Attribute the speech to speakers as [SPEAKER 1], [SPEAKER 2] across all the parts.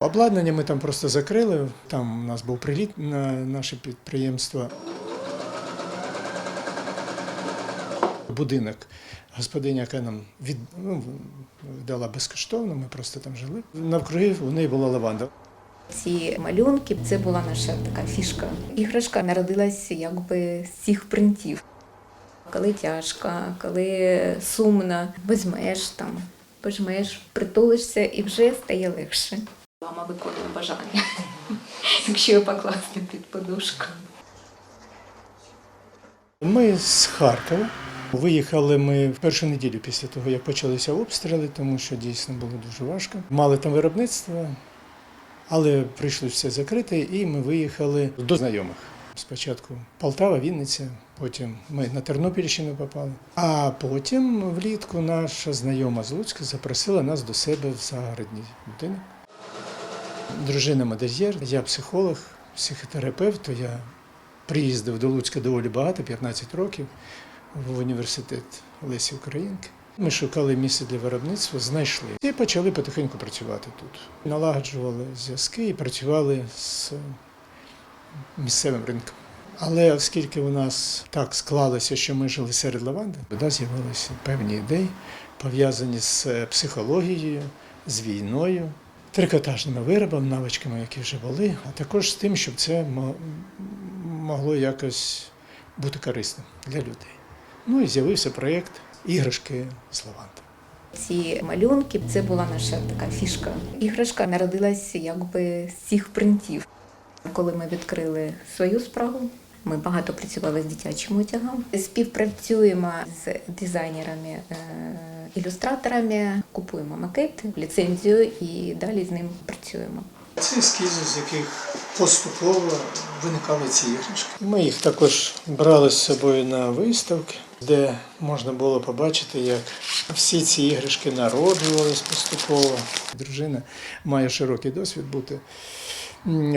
[SPEAKER 1] Обладнання ми там просто закрили. Там у нас був приліт на наше підприємство. Будинок господиня, яка нам від, ну, дала безкоштовно, ми просто там жили. Навкруги у неї була лаванда.
[SPEAKER 2] Ці малюнки це була наша така фішка. Іграшка народилась якби з цих принтів. Коли тяжко, коли сумно, візьмеш там, пожмеш, притулишся і вже стає легше. Мама виконує бажання, якщо його покласти під подушку.
[SPEAKER 1] Ми з Харкова. Виїхали ми в першу неділю після того, як почалися обстріли, тому що дійсно було дуже важко. Мали там виробництво, але прийшлося все закрити, і ми виїхали до знайомих. Спочатку Полтава, Вінниця, потім ми на Тернопільщину попали. А потім влітку наша знайома з Луцька запросила нас до себе в загородній будинок. Дружина модельєр, я психолог, психотерапевт, то я приїздив до Луцька доволі багато, 15 років, в університет Лесі Українки. Ми шукали місце для виробництва, знайшли і почали потихеньку працювати тут. Налагоджували зв'язки і працювали з місцевим ринком. Але оскільки у нас так склалося, що ми жили серед лаванди, тоді з'явилися певні ідеї, пов'язані з психологією, з війною, трикотажними виробами, навичками, які вже були, а також з тим, щоб це могло якось бути корисним для людей. Ну і з'явився проєкт іграшки з лаванди.
[SPEAKER 2] Ці малюнки це була наша така фішка. Іграшка народилась якби з цих принтів. Коли ми відкрили свою справу, ми багато працювали з дитячим одягом. Співпрацюємо з дизайнерами, е, ілюстраторами, купуємо макети, ліцензію і далі з ним працюємо.
[SPEAKER 1] Це ескізи, з яких поступово виникали ці іграшки. Ми їх також брали з собою на виставки, де можна було побачити, як всі ці іграшки народжувались поступово. Дружина має широкий досвід бути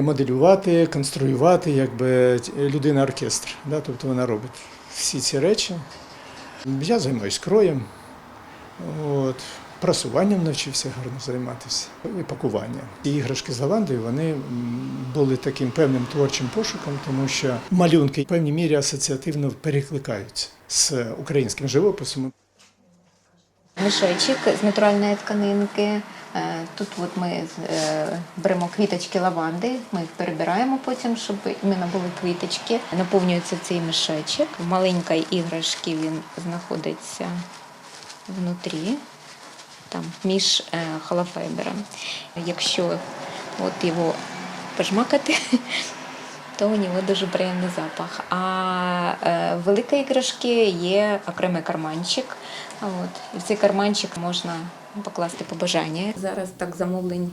[SPEAKER 1] моделювати, конструювати, якби людина оркестр. Да? Тобто вона робить всі ці речі. Я займаюся кроєм. От. Прасуванням навчився гарно займатися і пакуванням. Іграшки з лавандою вони були таким певним творчим пошуком, тому що малюнки в певній мірі асоціативно перекликаються з українським живописом.
[SPEAKER 2] Мішечок з натуральної тканинки. Е, Тут от ми е, беремо квіточки лаванди, ми їх перебираємо потім, щоб іменно були квіточки. Наповнюється цей мішечок. В маленькій іграшці він знаходиться внутрі, там між е, холофайбером. Якщо от його пожмакати, то у нього дуже приємний запах. А е, в великій іграшки є окремий карманчик. От, і в цей карманчик можна покласти побажання. Зараз так замовлень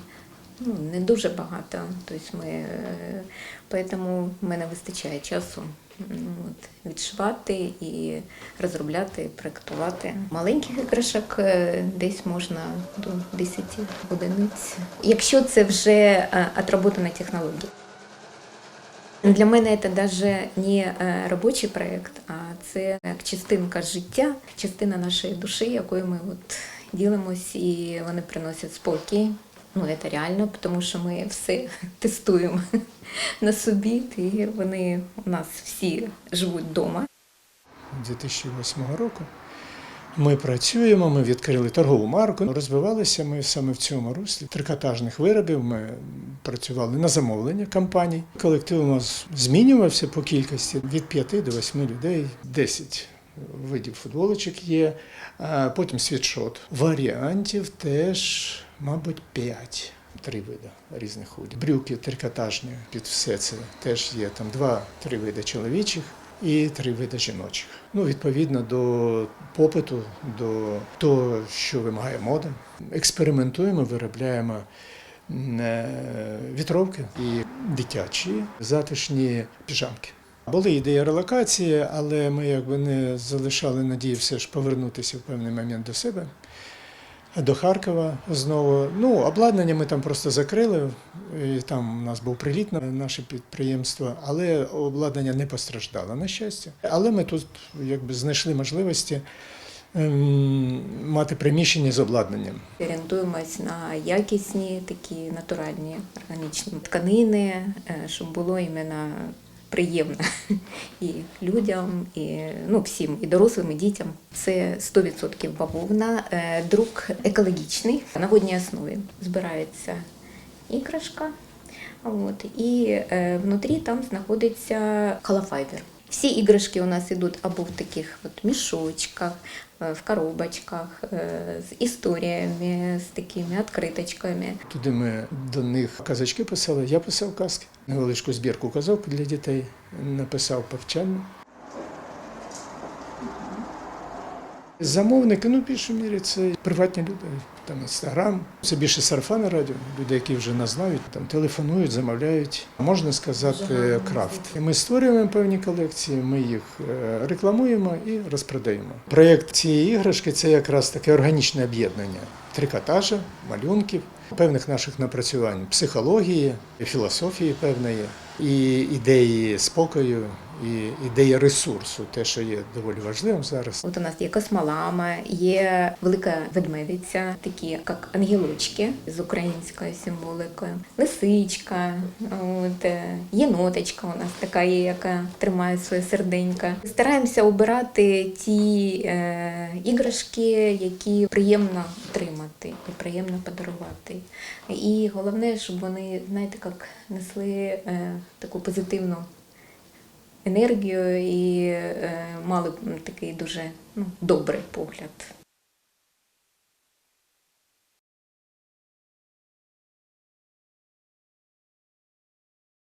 [SPEAKER 2] ну, не дуже багато. Тобто ми, е, тому в мене вистачає часу от, відшивати і розробляти, проектувати. Маленьких іграшок е, десь можна до 10 одиниць. Якщо це вже е, отработана технологія. Для мене це навіть не робочий проєкт, а це як частинка життя, частина нашої душі, якою ми от ділимось, і вони приносять спокій. Ну, це реально, тому що ми все тестуємо на собі, і вони у нас всі живуть вдома.
[SPEAKER 1] 2008 року. Ми працюємо, ми відкрили торгову марку. Розвивалися ми саме в цьому руслі трикотажних виробів. Ми працювали на замовлення компаній. Колектив у нас змінювався по кількості від 5 до 8 людей, 10 видів футболочок є, а потім світшот. Варіантів теж, мабуть, 5. Три види різних худі. Брюки трикотажні під все це теж є там два-три види чоловічих і три види жіночих. Ну, відповідно до попиту, до того, що вимагає мода. Експериментуємо, виробляємо е, вітровки і дитячі затишні піжамки. Були ідеї релокації, але ми якби не залишали надії все ж повернутися в певний момент до себе. До Харкова знову. Ну, обладнання ми там просто закрили. І там у нас був приліт на наше підприємство, але обладнання не постраждало, на щастя. Але ми тут якби знайшли можливості ем, мати приміщення з обладнанням.
[SPEAKER 2] Орієнтуємось на якісні такі натуральні органічні тканини, е, щоб було іменно приємно і людям, і ну, всім, і дорослим, і дітям. Це 100% бавовна, Е, друк екологічний на водній основі. Збирається іграшка, от, і е, внутрі там знаходиться холофайбер. Всі іграшки у нас йдуть або в таких от мішочках, е, в коробочках, з історіями, з такими відкриточками.
[SPEAKER 1] Туди ми до них казачки писали. Я писав казки, невеличку збірку казок для дітей, написав повчальну. Замовники, ну, в більшій мірі це приватні люди, там інстаграм. Це більше сарафани радіо, люди, які вже нас знають, там телефонують, замовляють. Можна сказати, крафт. І Ми створюємо певні колекції, ми їх е, рекламуємо і розпродаємо. Проєкт цієї іграшки це якраз таке органічне об'єднання трикотажа, малюнків, певних наших напрацювань психології, філософії певної, і ідеї спокою, і ідеї ресурсу, те, що є доволі важливим зараз.
[SPEAKER 2] От у нас є космолама, є велика ведмедиця, такі як ангелочки з українською символикою, лисичка, от, е, єноточка у нас така є, яка тримає своє серденько. Стараємося обирати ті е, іграшки, які приємно отримати і приємно подарувати. І головне, щоб вони, знаєте, як несли е, таку позитивну енергію і е, мали такий дуже ну, добрий погляд